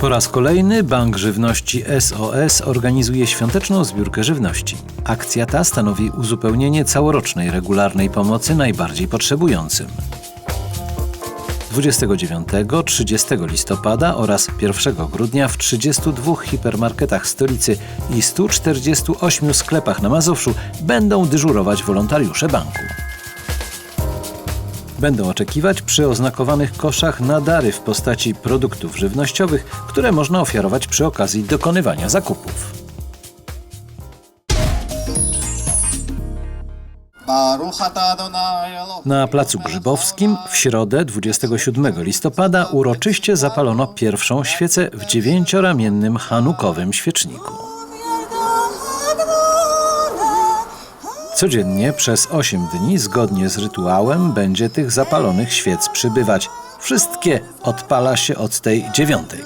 Po raz kolejny Bank Żywności SOS organizuje świąteczną zbiórkę żywności. Akcja ta stanowi uzupełnienie całorocznej regularnej pomocy najbardziej potrzebującym. 29-30 listopada oraz 1 grudnia w 32 hipermarketach stolicy i 148 sklepach na Mazowszu będą dyżurować wolontariusze banku. Będą oczekiwać przy oznakowanych koszach na dary w postaci produktów żywnościowych, które można ofiarować przy okazji dokonywania zakupów. Na Placu Grzybowskim w środę 27 listopada uroczyście zapalono pierwszą świecę w dziewięcioramiennym hanukowym świeczniku. Codziennie przez 8 dni, zgodnie z rytuałem, będzie tych zapalonych świec przybywać. Wszystkie odpala się od tej dziewiątej.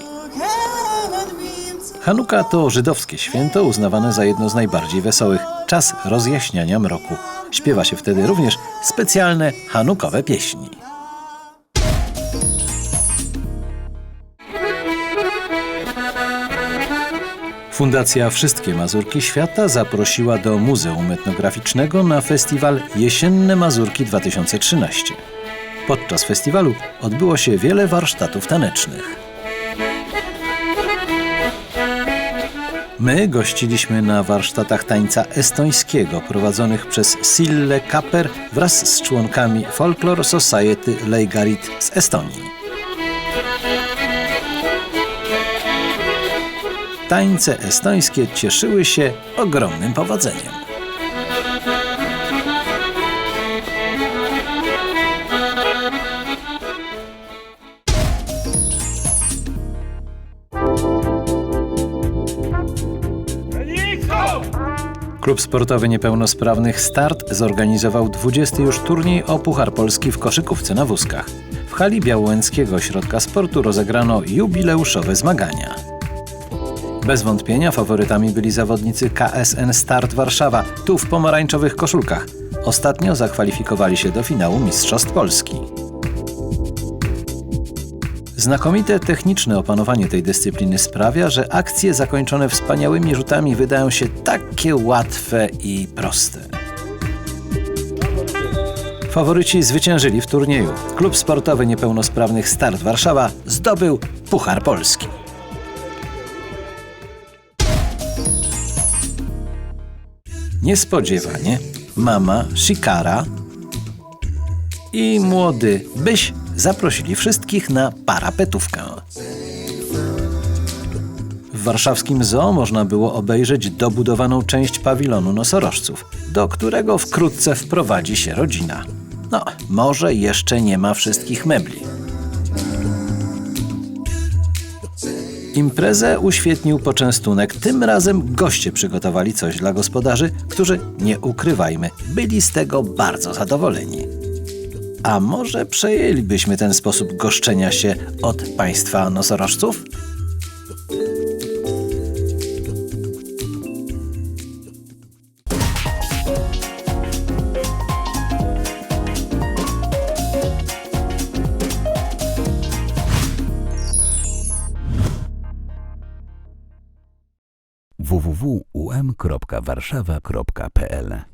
Hanuka to żydowskie święto uznawane za jedno z najbardziej wesołych. Czas rozjaśniania mroku. Śpiewa się wtedy również specjalne hanukowe pieśni. Fundacja Wszystkie Mazurki Świata zaprosiła do Muzeum Etnograficznego na festiwal Jesienne Mazurki 2013. Podczas festiwalu odbyło się wiele warsztatów tanecznych. My gościliśmy na warsztatach tańca estońskiego prowadzonych przez Sille Kaper wraz z członkami Folklore Society Leigarit z Estonii. Tańce estońskie cieszyły się ogromnym powodzeniem. Klub Sportowy Niepełnosprawnych Start zorganizował 20 już turniej o Puchar Polski w koszykówce na wózkach. W hali Białołęckiego Ośrodka Sportu rozegrano jubileuszowe zmagania. Bez wątpienia faworytami byli zawodnicy KSN Start Warszawa, tu w pomarańczowych koszulkach. Ostatnio zakwalifikowali się do finału Mistrzostw Polski. Znakomite techniczne opanowanie tej dyscypliny sprawia, że akcje zakończone wspaniałymi rzutami wydają się takie łatwe i proste. Faworyci zwyciężyli w turnieju. Klub Sportowy Niepełnosprawnych Start Warszawa zdobył Puchar Polski. Niespodziewanie mama Shikara i młody Byś zaprosili wszystkich na parapetówkę. W warszawskim zoo można było obejrzeć dobudowaną część pawilonu nosorożców, do którego wkrótce wprowadzi się rodzina. No, może jeszcze nie ma wszystkich mebli. Imprezę uświetnił poczęstunek. Tym razem goście przygotowali coś dla gospodarzy, którzy, nie ukrywajmy, byli z tego bardzo zadowoleni. A może przejęlibyśmy ten sposób goszczenia się od państwa nosorożców? www.um.warszawa.pl